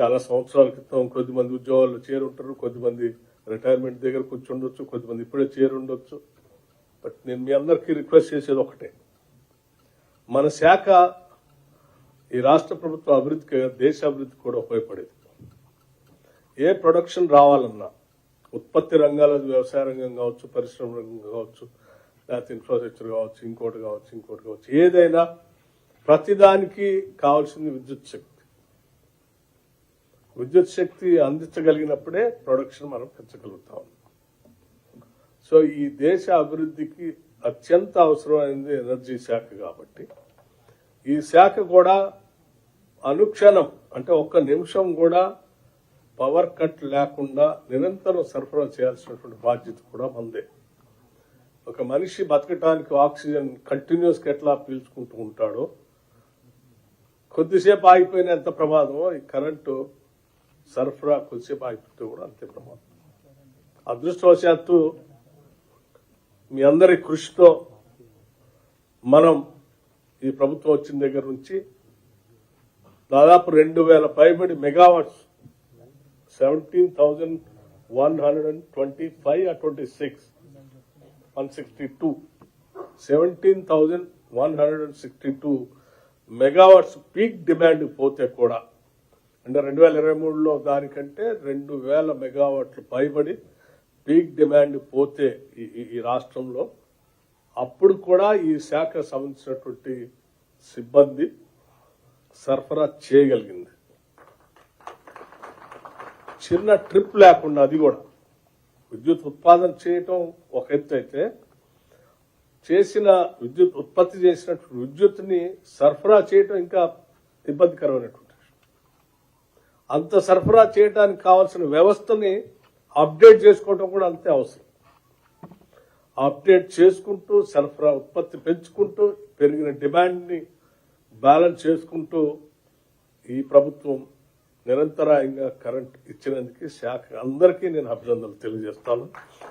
చాలా సంవత్సరాల క్రితం కొద్దిమంది ఉద్యోగాల్లో చేరుంటారు కొద్దిమంది రిటైర్మెంట్ దగ్గర కూర్చుండొచ్చు కొద్దిమంది ఇప్పుడే చేరుండొచ్చు. బట్ నేను మీ అందరికీ రిక్వెస్ట్ చేసేది ఒకటే. మన శాఖ ఈ రాష్ట్ర ప్రభుత్వ అభివృద్ధికి దేశాభివృద్ధికి కూడా ఉపయోగపడేది. ఏ ప్రొడక్షన్ రావాలన్నా ఉత్పత్తి రంగాల వ్యవసాయ రంగం కావచ్చు పరిశ్రమ రంగం కావచ్చు లేకపోతే ఇన్ఫ్రాస్ట్రక్చర్ కావచ్చు ఇంకోటి కావచ్చు ఇంకోటి కావచ్చు ఏదైనా ప్రతిదానికి కావాల్సింది విద్యుత్ శక్తి. విద్యుత్ శక్తి అందించగలిగినప్పుడే ప్రొడక్షన్ మనం పెంచగలుగుతాం. సో ఈ దేశ అభివృద్ధికి అత్యంత అవసరమైనది ఎనర్జీ శాఖ కాబట్టి ఈ శాఖ కూడా అనుక్షణం అంటే ఒక్క నిమిషం కూడా పవర్ కట్ లేకుండా నిరంతరం సరఫరా చేయాల్సినటువంటి బాధ్యత కూడా మందే ఒక మనిషి బతకటానికి ఆక్సిజన్ కంటిన్యూస్గా ఎట్లా పీల్చుకుంటూ ఉంటాడో కొద్దిసేపు ఆగిపోయిన ఎంత ప్రమాదమో ఈ కరెంటు సరఫరా కొద్దిసేపు ఆగిపోతే కూడా అంతే ప్రమాదం. అదృష్టవశాత్తు మీ అందరి కృషితో మనం ఈ ప్రభుత్వం వచ్చిన దగ్గర నుంచి దాదాపు రెండు వేల పైబడి megawatts seventeen thousand one hundred and twenty five twenty six one sixty two seventeen thousand one hundred and sixty two megawatts peak demand పోతే కూడా అంటే రెండు వేల ఇరవై మూడులో దానికంటే రెండు వేల మెగావాట్లు పైబడి పీక్ డిమాండ్ పోతే ఈ- ఈ- రాష్ట్రంలో అప్పుడు కూడా ఈ శాఖ సంబంధించినటువంటి సిబ్బంది సరఫరా చేయగలిగింది. చిన్న ట్రిప్ లేకుండా అది కూడా. విద్యుత్ ఉత్పాదన చేయటం ఒక ఎత్తు అయితే చేసిన విద్యుత్ ఉత్పత్తి చేసినటువంటి విద్యుత్ని సరఫరా చేయటం ఇంకా ఇబ్బందికరమైనటువంటి అంత సరఫరా చేయడానికి కావాల్సిన వ్యవస్థని అప్డేట్ చేసుకోవటం కూడా అంతే అవసరం. అప్డేట్ చేసుకుంటూ సరఫరా ఉత్పత్తి పెంచుకుంటూ పెరిగిన డిమాండ్ని బ్యాలెన్స్ చేసుకుంటూ ఈ ప్రభుత్వం నిరంతరాయంగా కరెంట్ ఇచ్చినందుకు శాఖ అందరికీ నేను అభినందనలు తెలియజేస్తాను.